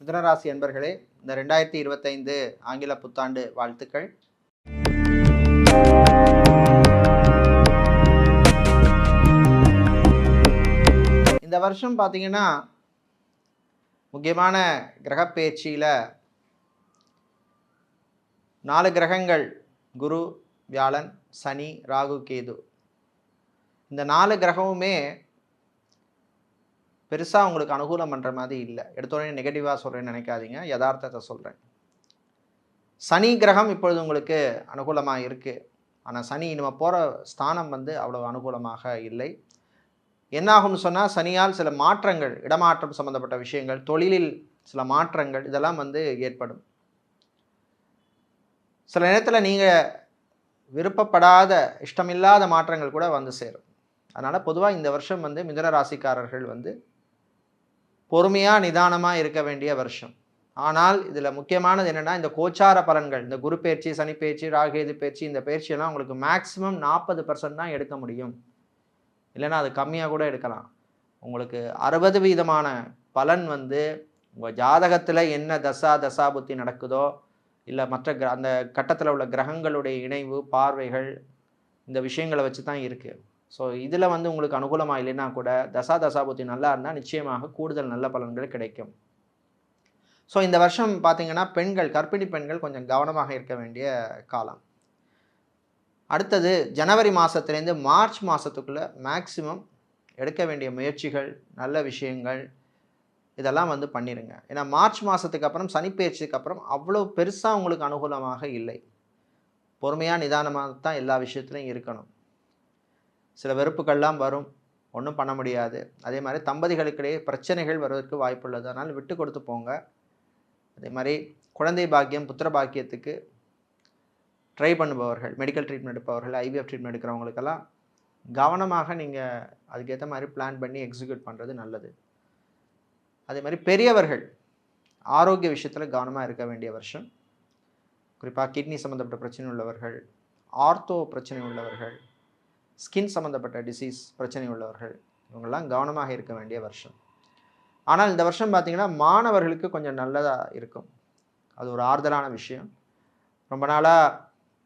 மிதனராசி அன்பர்களே இந்த ரெண்டாயிரத்தி இருபத்தைந்து ஆங்கில புத்தாண்டு வாழ்த்துக்கள். இந்த வருஷம் பார்த்தீங்கன்னா முக்கியமான கிரகப்பேச்சியில் நாலு கிரகங்கள் குரு வியாழன் சனி ராகு கேது. இந்த நாலு கிரகமுமே பெருசாக உங்களுக்கு அனுகூலம் பண்ணுற மாதிரி இல்லை. எடுத்தோடனே நெகட்டிவாக சொல்கிறேன்னு நினைக்காதீங்க. யதார்த்தத்தை சொல்கிறேன் சனி கிரகம் இப்பொழுது உங்களுக்கு அனுகூலமாக இருக்குது ஆனால் சனி நம்ம போகிற ஸ்தானம் வந்து அவ்வளோ அனுகூலமாக இல்லை. என்னாகும்னு சொன்னால் சனியால் சில மாற்றங்கள் இடமாற்றம் சம்மந்தப்பட்ட விஷயங்கள் தொழிலில் சில மாற்றங்கள் இதெல்லாம் வந்து ஏற்படும். சில நேரத்தில் நீங்கள் விருப்பப்படாத இஷ்டமில்லாத மாற்றங்கள் கூட வந்து சேரும். அதனால் பொதுவாக இந்த வருஷம் வந்து மிதன ராசிக்காரர்கள் வந்து பொறுமையாக நிதானமாக இருக்க வேண்டிய வருஷம். ஆனால் இதில் முக்கியமானது என்னென்னா இந்த கோச்சார பலன்கள் இந்த குரு பயிற்சி சனி பயிற்சி ராகேது பயிற்சி இந்த பயிற்சியெல்லாம் உங்களுக்கு மேக்ஸிமம் நாற்பது பர்சன்ட் தான் எடுக்க முடியும். இல்லைன்னா அது கம்மியாக கூட எடுக்கலாம். உங்களுக்கு அறுபது வீதமான பலன் வந்து உங்கள் ஜாதகத்தில் என்ன தசா தசாபுத்தி நடக்குதோ இல்லை மற்ற கிர அந்த கட்டத்தில் உள்ள கிரகங்களுடைய இணைவு பார்வைகள் இந்த விஷயங்களை வச்சு தான் இருக்குது ஸோ இதில் வந்து உங்களுக்கு அனுகூலமாக இல்லைன்னா கூட தசா தசாபுத்தி நல்லா இருந்தால் நிச்சயமாக கூடுதல் நல்ல பலன்கள் கிடைக்கும். ஸோ இந்த வருஷம் பார்த்திங்கன்னா பெண்கள் கர்ப்பிணி பெண்கள் கொஞ்சம் கவனமாக இருக்க வேண்டிய காலம். அடுத்தது ஜனவரி மாதத்துலேருந்து மார்ச் மாதத்துக்குள்ளே மேக்சிமம் எடுக்க வேண்டிய முயற்சிகள் நல்ல விஷயங்கள் இதெல்லாம் வந்து பண்ணிடுங்க ஏன்னா மார்ச் மாதத்துக்கு அப்புறம் சனிப்பெயர்ச்சிக்கு அப்புறம் அவ்வளோ பெருசாக உங்களுக்கு அனுகூலமாக இல்லை. பொறுமையாக நிதானமாக தான் எல்லா விஷயத்துலையும் இருக்கணும். சில வெறுப்புகள்லாம் வரும். ஒன்றும் பண்ண முடியாது. அதே மாதிரி தம்பதிகளுக்கிடையே பிரச்சனைகள் வருவதற்கு வாய்ப்புள்ளது. அதனால் விட்டு கொடுத்து போங்க. அதே மாதிரி குழந்தை பாக்கியம் புத்திர பாக்கியத்துக்கு ட்ரை பண்ணுபவர்கள் மெடிக்கல் ட்ரீட்மெண்ட் எடுப்பவர்கள் ஐவிஎஃப் ட்ரீட்மெண்ட் எடுக்கிறவங்களுக்கெல்லாம் கவனமாக நீங்கள் அதுக்கேற்ற மாதிரி பிளான் பண்ணி எக்ஸிக்யூட் பண்ணுறது நல்லது. அதே மாதிரி பெரியவர்கள் ஆரோக்கிய விஷயத்தில் கவனமாக இருக்க வேண்டிய வருஷம். குறிப்பாக கிட்னி சம்மந்தப்பட்ட பிரச்சனை உள்ளவர்கள் ஆர்த்தோ பிரச்சனை உள்ளவர்கள் ஸ்கின் சம்மந்தப்பட்ட டிசீஸ் பிரச்சனை உள்ளவர்கள் இவங்கெல்லாம் கவனமாக இருக்க வேண்டிய வருஷம். ஆனால் இந்த வருஷம் பார்த்திங்கன்னா மாணவர்களுக்கு கொஞ்சம் நல்லதாக இருக்கும். அது ஒரு ஆறுதலான விஷயம். ரொம்ப நாளாக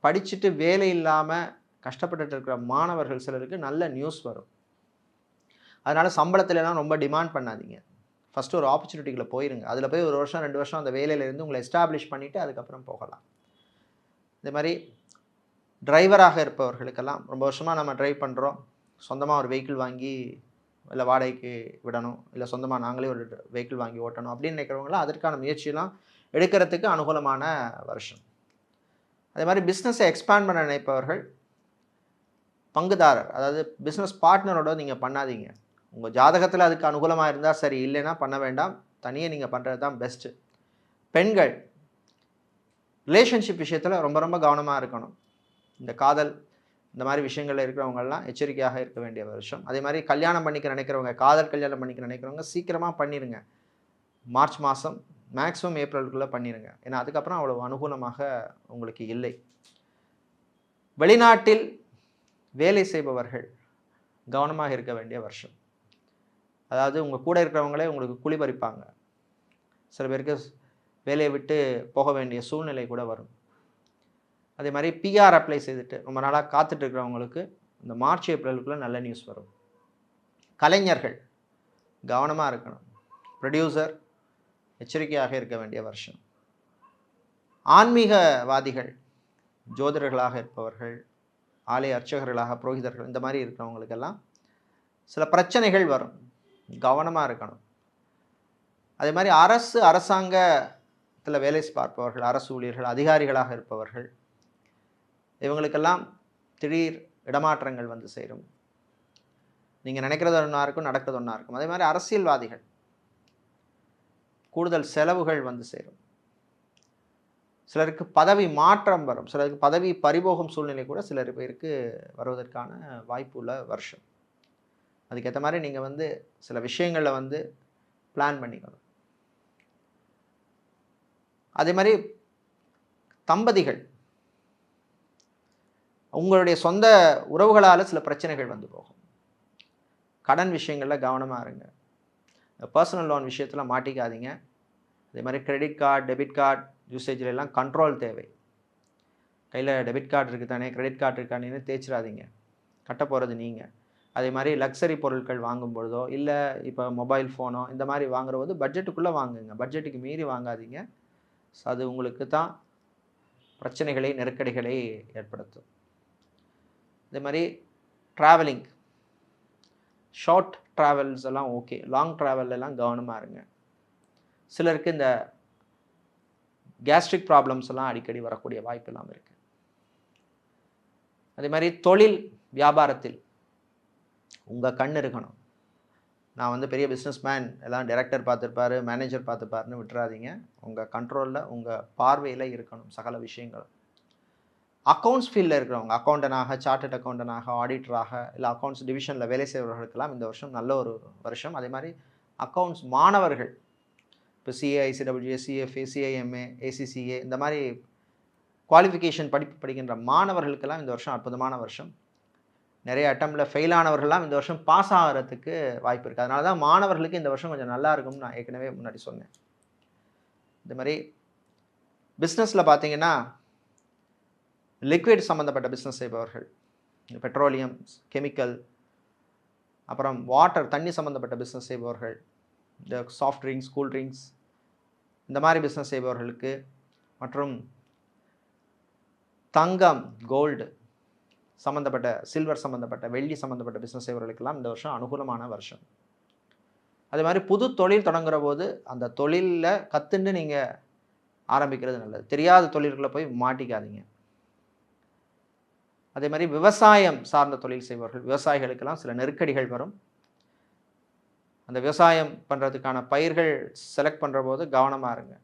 படிச்சுட்டு வேலை இல்லாமல் கஷ்டப்பட்டுட்டு இருக்கிற மாணவர்கள் சிலருக்கு நல்ல நியூஸ் வரும். அதனால் சம்பளத்துலலாம் ரொம்ப டிமாண்ட் பண்ணாதீங்க. ஃபஸ்ட்டு ஒரு ஆப்பர்ச்சுனிட்டிகளை போயிருங்க. அதில் போய் ஒரு வருஷம் ரெண்டு வருஷம் அந்த வேலையிலேருந்து உங்களை எஸ்டாப்ளிஷ் பண்ணிவிட்டு அதுக்கப்புறம் போகலாம். இந்த மாதிரி டிரைவராக இருப்பவர்களுக்கெல்லாம் ரொம்ப வருஷமாக நம்ம ட்ரைவ் பண்ணுறோம் சொந்தமாக ஒரு வெஹிக்கிள் வாங்கி இல்லை வாடகைக்கு விடணும் இல்லை சொந்தமாக நாங்களே ஒரு வெஹிக்கிள் வாங்கி ஓட்டணும் அப்படின்னு நினைக்கிறவங்களாம் அதற்கான முயற்சியெல்லாம் எடுக்கிறதுக்கு அனுகூலமான வருஷம். அதே மாதிரி பிஸ்னஸை எக்ஸ்பேண்ட் பண்ண நினைப்பவர்கள் பங்குதாரர் அதாவது பிஸ்னஸ் பார்ட்னரோட நீங்கள் பண்ணாதீங்க. உங்கள் ஜாதகத்தில் அதுக்கு அனுகூலமாக இருந்தால் சரி இல்லைன்னா பண்ண வேண்டாம். தனியாக நீங்கள் பண்ணுறது தான் பெஸ்ட்டு பெண்கள் ரிலேஷன்ஷிப் விஷயத்தில் ரொம்ப ரொம்ப கவனமாக இருக்கணும். இந்த காதல் இந்த மாதிரி விஷயங்களில் இருக்கிறவங்கெல்லாம் எச்சரிக்கையாக இருக்க வேண்டிய வருஷம். அதே மாதிரி கல்யாணம் பண்ணிக்க நினைக்கிறவங்க காதல் கல்யாணம் பண்ணிக்க நினைக்கிறவங்க சீக்கிரமாக பண்ணிடுங்க மார்ச் மாதம் மேக்ஸிமம் ஏப்ரலுக்குள்ளே பண்ணிடுங்க ஏன்னா அதுக்கப்புறம் அவ்வளோ அனுகூலமாக உங்களுக்கு இல்லை. வெளிநாட்டில் வேலை செய்பவர்கள் கவனமாக இருக்க வேண்டிய வருஷம். அதாவது உங்கள் கூட இருக்கிறவங்களே உங்களுக்கு குழி பறிப்பாங்க. சில பேருக்கு வேலையை விட்டு போக வேண்டிய சூழ்நிலை கூட வரும். அதே மாதிரி பிஆர் அப்ளை செய்துட்டு ரொம்ப நாளாக காத்துட்டு இருக்கிறவங்களுக்கு இந்த மார்ச் ஏப்ரலுக்குள்ளே நல்ல நியூஸ் வரும். கலைஞர்கள் கவனமாக இருக்கணும். ப்ரொடியூசர் எச்சரிக்கையாக இருக்க வேண்டிய வருஷம். ஆன்மீகவாதிகள் ஜோதிடர்களாக இருப்பவர்கள் ஆலய அர்ச்சகர்களாக புரோகிதர்கள் இந்த மாதிரி இருக்கிறவங்களுக்கெல்லாம் சில பிரச்சனைகள் வரும். கவனமாக இருக்கணும். அதே மாதிரி அரசு அரசாங்கத்தில் வேலை பார்ப்பவர்கள் அரசு ஊழியர்கள் அதிகாரிகளாக இருப்பவர்கள் இவங்களுக்கெல்லாம் திடீர் இடமாற்றங்கள் வந்து சேரும். நீங்கள் நினைக்கிறது ஒன்றா இருக்கும் நடக்கிறது ஒன்றா இருக்கும். அதே மாதிரி அரசியல்வாதிகள் கூடுதல் செலவுகள் வந்து சேரும். சிலருக்கு பதவி மாற்றம் வரும். சிலருக்கு பதவி பறிபோகும் சூழ்நிலை கூட சிலர் பேருக்கு வருவதற்கான வாய்ப்பு உள்ள வருஷம். அதுக்கேற்ற மாதிரி நீங்கள் வந்து சில விஷயங்களில் வந்து பிளான் பண்ணிக்கணும். அதே மாதிரி தம்பதிகள் உங்களுடைய சொந்த உறவுகளால் சில பிரச்சனைகள் வந்து போகும். கடன் விஷயங்களில் கவனமாக இருங்க. பர்சனல் லோன் விஷயத்தில் மாட்டிக்காதீங்க. அதே மாதிரி கிரெடிட் கார்டு டெபிட் கார்டு யூசேஜில் எல்லாம் கண்ட்ரோல் தேவை. கையில் டெபிட் கார்டு இருக்குது தானே கிரெடிட் கார்டு இருக்கானேன்னு தேய்ச்சிடாதீங்க. கட்ட போகிறது நீங்கள் அதே மாதிரி லக்ஸரி பொருட்கள் வாங்கும் பொழுதோ இல்லை இப்போ மொபைல் ஃபோனோ இந்த மாதிரி வாங்குற போது பட்ஜெட்டுக்குள்ளே வாங்குங்க. பட்ஜெட்டுக்கு மீறி வாங்காதீங்க. ஸோ அது உங்களுக்கு தான் பிரச்சனைகளை நெருக்கடிகளை ஏற்படுத்தும். இதே மாதிரி ட்ராவலிங் ஷார்ட் ட்ராவல்ஸ் எல்லாம் ஓகே லாங் ட்ராவல்லாம் கவனமாக இருங்க. சிலருக்கு இந்த கேஸ்ட்ரிக் ப்ராப்ளம்ஸ் எல்லாம் அடிக்கடி வரக்கூடிய வாய்ப்பு இல்லாமல் இருக்குது அதே மாதிரி தொழில் வியாபாரத்தில் உங்கள் கண் இருக்கணும். நான் வந்து பெரிய பிஸ்னஸ் மேன் எல்லாம் டைரக்டர் பார்த்துருப்பாரு மேனேஜர் பார்த்துப்பாருன்னு விட்டுறாதீங்க. உங்கள் கண்ட்ரோலில் உங்கள் பார்வையில் இருக்கணும் சகல விஷயங்களும் அக்கௌண்ட்ஸ் ஃபீல்டில் இருக்கிறவங்க அக்கௌண்டனாக சார்ட்டட் அக்கௌண்டனாக ஆடிட்டராக இல்லை அக்கௌண்ட்ஸ் டிவிஷனில் வேலை செய்பவர்களுக்கெல்லாம் இந்த வருஷம் நல்ல ஒரு வருஷம். அதே மாதிரி அக்கௌண்ட்ஸ் மாணவர்கள் இப்போ சிஏஐசிடபிள்யூஏ சிஎஃப்ஏ சிஐஎம்ஏ ஏசிசிஏ இந்த மாதிரி குவாலிஃபிகேஷன் படிப்பு படிக்கின்ற மாணவர்களுக்கெல்லாம் இந்த வருஷம் அற்புதமான வருஷம். நிறைய அட்டம்ல ஃபெயில் ஆனவர்கள்லாம் இந்த வருஷம் பாஸ் ஆகிறதுக்கு வாய்ப்பு இருக்குது அதனால தான் மாணவர்களுக்கு இந்த வருஷம் கொஞ்சம் நல்லா இருக்கும்னு நான் ஏற்கனவே முன்னாடி சொன்னேன். இந்த மாதிரி பிஸ்னஸில் பார்த்தீங்கன்னா லிக்விட் சம்மந்தப்பட்ட பிஸ்னஸ் செய்பவர்கள். பெட்ரோலியம் கெமிக்கல் அப்புறம் வாட்டர் தண்ணி சம்மந்தப்பட்ட பிஸ்னஸ் செய்பவர்கள். இந்த சாஃப்ட் ட்ரிங்க்ஸ் கூல் ட்ரிங்க்ஸ் இந்த மாதிரி பிஸ்னஸ் செய்பவர்களுக்கு மற்றும் தங்கம் கோல்டு சம்மந்தப்பட்ட சில்வர் சம்மந்தப்பட்ட வெள்ளி சம்மந்தப்பட்ட பிஸ்னஸ் செய்பவர்களுக்கெல்லாம் இந்த வருஷம் அனுகூலமான வருஷம். அதே மாதிரி புது தொழில் தொடங்குற போது அந்த தொழிலில் கற்றுன்னு நீங்கள் ஆரம்பிக்கிறது நல்லது. தெரியாத தொழில்களை போய் மாட்டிக்காதீங்க. அதே மாதிரி விவசாயம் சார்ந்த தொழில் செய்பவர்கள் விவசாயிகளுக்கெல்லாம் சில நெருக்கடிகள் வரும். அந்த விவசாயம் பண்ணுறதுக்கான பயிர்கள் செலக்ட் பண்ணுற போது கவனமாக இருங்க.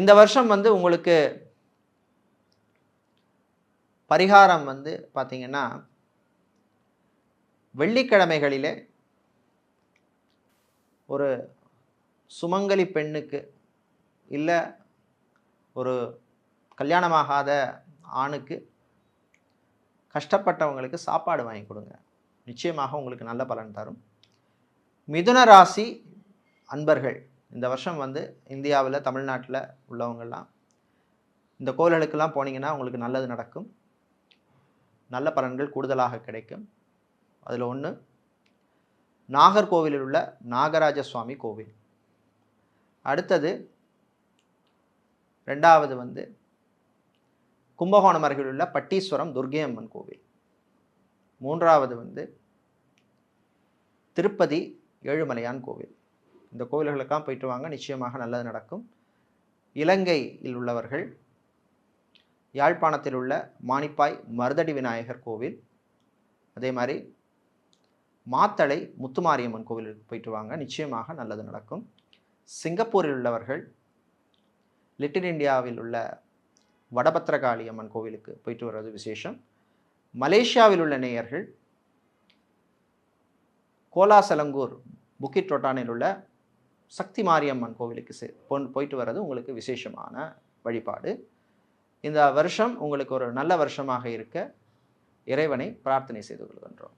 இந்த வருஷம் வந்து உங்களுக்கு பரிகாரம் வந்து பார்த்தீங்கன்னா வெள்ளிக்கிழமைகளிலே ஒரு சுமங்கலி பெண்ணுக்கு இல்லை ஒரு கல்யாணமாகாத ஆணுக்கு கஷ்டப்பட்டவங்களுக்கு சாப்பாடு வாங்கி கொடுங்க. நிச்சயமாக உங்களுக்கு நல்ல பலன் தரும். மிதுன ராசி அன்பர்கள் இந்த வருஷம் வந்து இந்தியாவில் தமிழ்நாட்டில் உள்ளவங்கள்லாம் இந்த கோவில்களுக்கெல்லாம் போனீங்கன்னா உங்களுக்கு நல்லது நடக்கும். நல்ல பலன்கள் கூடுதலாக கிடைக்கும். அதில் ஒன்று நாகர்கோவிலில் உள்ள நாகராஜ சுவாமி கோவில். அடுத்தது ரெண்டாவது வந்து கும்பகோணம் அருகில் உள்ள பட்டீஸ்வரம் துர்கை அம்மன் கோவில். மூன்றாவது வந்து திருப்பதி ஏழுமலையான் கோவில். இந்த கோவில்களுக்கெல்லாம் போயிட்டு வாங்க நிச்சயமாக நல்லது நடக்கும். இலங்கையில் உள்ளவர்கள் யாழ்ப்பாணத்தில் உள்ள மானிப்பாய் மருதடி விநாயகர் கோவில். அதே மாதிரி மாத்தளை முத்துமாரியம்மன் கோவிலுக்கு போயிட்டு வாங்க நிச்சயமாக நல்லது நடக்கும். சிங்கப்பூரில் உள்ளவர்கள் லிட்டில் இந்தியாவில் உள்ள வடபத்திரகாளி அம்மன் கோவிலுக்கு போயிட்டு வர்றது விசேஷம். மலேசியாவில் உள்ள நேயர்கள் கோலாசலங்கூர் புக்கிட் ரொட்டானில் உள்ள சக்தி மாரியம்மன் கோவிலுக்கு செ போயிட்டு வர்றது உங்களுக்கு விசேஷமான வழிபாடு. இந்த வருஷம் உங்களுக்கு ஒரு நல்ல வருஷமாக இருக்க இறைவனை பிரார்த்தனை செய்து கொள்கின்றோம்.